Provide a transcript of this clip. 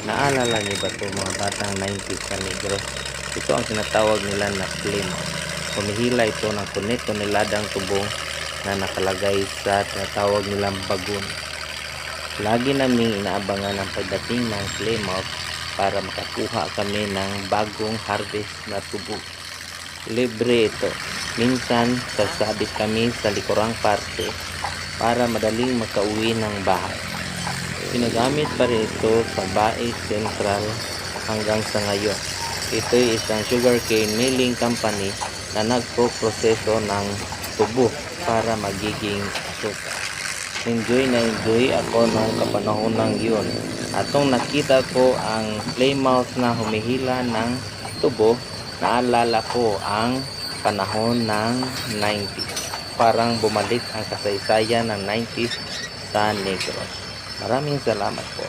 Naalala niyo ba ito mga batang 90s sa negro? Ito ang sinatawag nila na flame. Humihila ito ng kunito niladang tubong na nakalagay sa tinatawag nilang bagun. Lagi naming inaabangan ang pagdating ng Claymouth para makakuha kami ng bagong harvest na tubo. Libre ito. Minsan, sasabit kami sa likurang parte para madaling makauwi ng bahay. Pinagamit pa rin ito sa Bae Central hanggang sa ngayon. Ito ay isang sugarcane milling company na nagpo-proseso ng tubo para magiging suka. Enjoy na enjoy ako nung kapanahon ng yun. Atong nakita ko ang Plymouth na humihila ng tubo, naalala ko ang panahon ng 90s. Parang bumalik ang kasaysayan ng 90s sa Negros. Maraming salamat po.